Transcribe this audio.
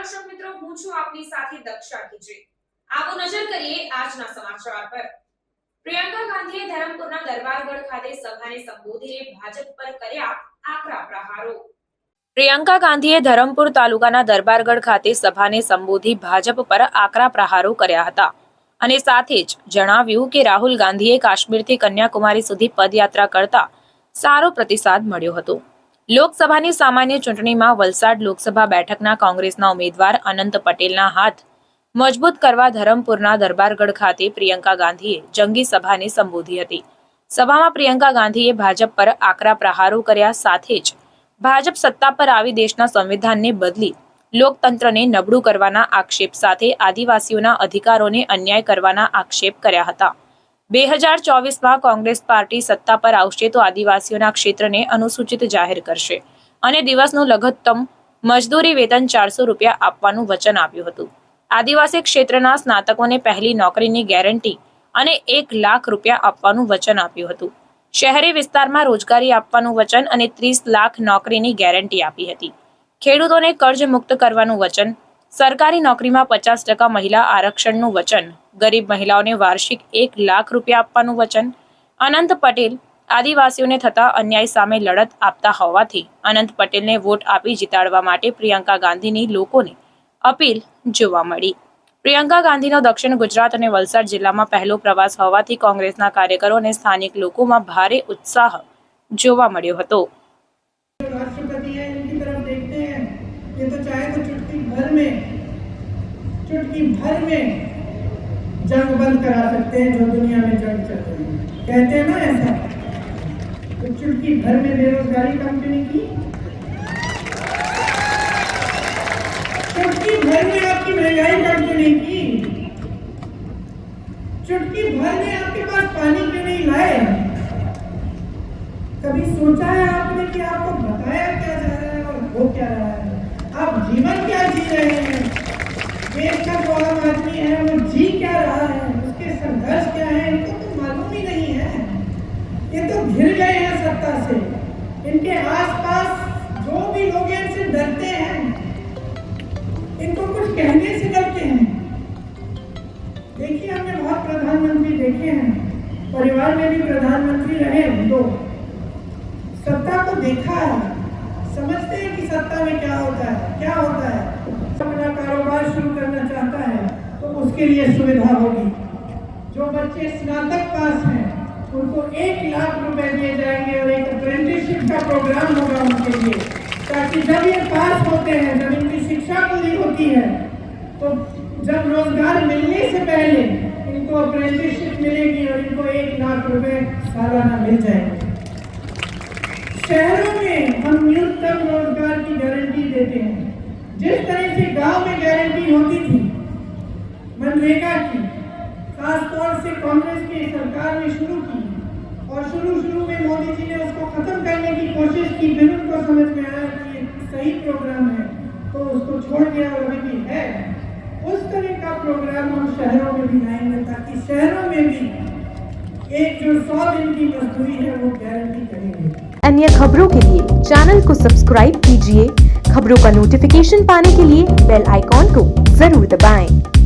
દર્શક મિત્રો હું છું આપની સાથે દક્ષા ખીજરી આવો નજર કરીએ આજના સમાચાર પર પ્રિયંકા ગાંધીએ ધરમપુરના દરબારગઢ ખાતે સભાને સંબોધીને ભાજપ પર કર્યા આકરા પ્રહારો પ્રિયંકા ગાંધીએ ધરમપુર તાલુકાના દરબારગઢ ખાતે સભાને સંબોધી ભાજપ પર આકરા પ્રહારો કર્યા હતા અને સાથે જ જણાવ્યું કે રાહુલ ગાંધીએ કાશ્મીરથી કન્યાકુમારી સુધી પદયાત્રા કરતા સારો પ્રતિસાદ મળ્યો હતો લોકસભાની સામાન્ય ચૂંટણીમાં વલસાડ લોકસભા બેઠકના કોંગ્રેસના ઉમેદવાર અનંત પટેલના હાથ મજબૂત કરવા ધરમપુરના દરબારગઢ ખાતે પ્રિયંકા ગાંધીએ જંગી સભાને સંબોધી હતી સભામાં પ્રિયંકા ગાંધીએ ભાજપ પર આકરા પ્રહારો કર્યા સાથે જ ભાજપ સત્તા પર આવી દેશના સંવિધાનને બદલી લોકતંત્રને નબળું કરવાના આક્ષેપ સાથે આદિવાસીઓના અધિકારોને અન્યાય કરવાના આક્ષેપ કર્યા હતા બે હજાર ચોવીસમાં કોંગ્રેસ પાર્ટી સત્તા પર આવશે તો આદિવાસીઓના ક્ષેત્રને અનુસૂચિત જાહેર કરશે અને દિવસનું લઘુત્તમ મજદૂરી વેતન ચારસો રૂપિયા આપવાનું વચન આપ્યું હતું આદિવાસી ક્ષેત્રના સ્નાતકોને પહેલી નોકરીની ગેરંટી અને એક લાખ રૂપિયા આપવાનું વચન આપ્યું હતું શહેરી વિસ્તારમાં રોજગારી આપવાનું વચન અને ત્રીસ લાખ નોકરીની ગેરંટી આપી હતી ખેડૂતોને કર્જ મુક્ત કરવાનું વચન સરકારી નોકરીમાં પચાસ ટકા મહિલા આરક્ષણનું વચન ગરીબ મહિલાઓને વાર્ષિક એક લાખ રૂપિયા આપવાનું વચન અનંત પટેલ આદિવાસીઓને થતા અન્યાય સામે લડત આપતા હોવાથી અનંત પટેલને વોટ આપી જીતાડવા માટે પ્રિયંકા ગાંધીની લોકોને અપીલ જોવા મળી પ્રિયંકા ગાંધીનો દક્ષિણ ગુજરાત અને વલસાડ જિલ્લામાં પહેલો પ્રવાસ હોવાથી કોંગ્રેસના કાર્યકરો અને સ્થાનિક લોકોમાં ભારે ઉત્સાહ જોવા મળ્યો હતો ચુટકી ભર મેં जंग बंद करा सकते हैं जो दुनिया में जंग चल रही है कहते हैं ना ऐसा तो चुटकी भर में बेरोजगारी कम क्यों नहीं की चुटकी भर में आपकी महंगाई कम क्यों नहीं की चुटकी भर में आपके पास पानी क्यों नहीं लाए कभी सोचा है आपने कि आपको बताया क्या जा रहा है और हो क्या रहा है आप जीवन क्या जी रहे हैं इनके आसपास जो भी लोग इनसे डरते हैं इनको कुछ कहने से डरते हैं देखिए हमने बहुत प्रधानमंत्री देखे हैं परिवार में भी प्रधानमंत्री रहे तो सत्ता को देखा है समझते हैं कि सत्ता में क्या होता है क्या होता है अपना कारोबार शुरू करना चाहता है तो उसके लिए सुविधा होगी जो बच्चे स्नातक पास हैं उनको एक लाख रुपए दिए जाएंगे और एक अप्रेंटिसशिप का प्रोग्राम होगा उनके लिए ताकि जब ये पास होते हैं जब इनकी शिक्षा पूरी होती है तो जब रोजगार मिलने से पहले इनको अप्रेंटिसशिप मिलेगी और इनको एक लाख रुपए सालाना मिल जाएंगे शहरों में हम न्यूनतम रोजगार की गारंटी देते हैं जिस तरह से गांव में गारंटी होती थी मनरेगा की खासतौर से कांग्रेस की सरकार ने शुरू की और शुरू शुरू में मोदी जी ने उसको खत्म करने की कोशिश की फिर उनको समझ में आया कि सही प्रोग्राम है तो उसको छोड़ दिया और अभी भी है उस तरह का प्रोग्राम हम शहरों में भी लाएंगे ताकि शहरों में भी एक जो सौ दिन की मजदूरी है वो गारंटी करेंगे अन्य खबरों के लिए चैनल को सब्सक्राइब कीजिए खबरों का नोटिफिकेशन पाने के लिए बेल आइकॉन को जरूर दबाएं।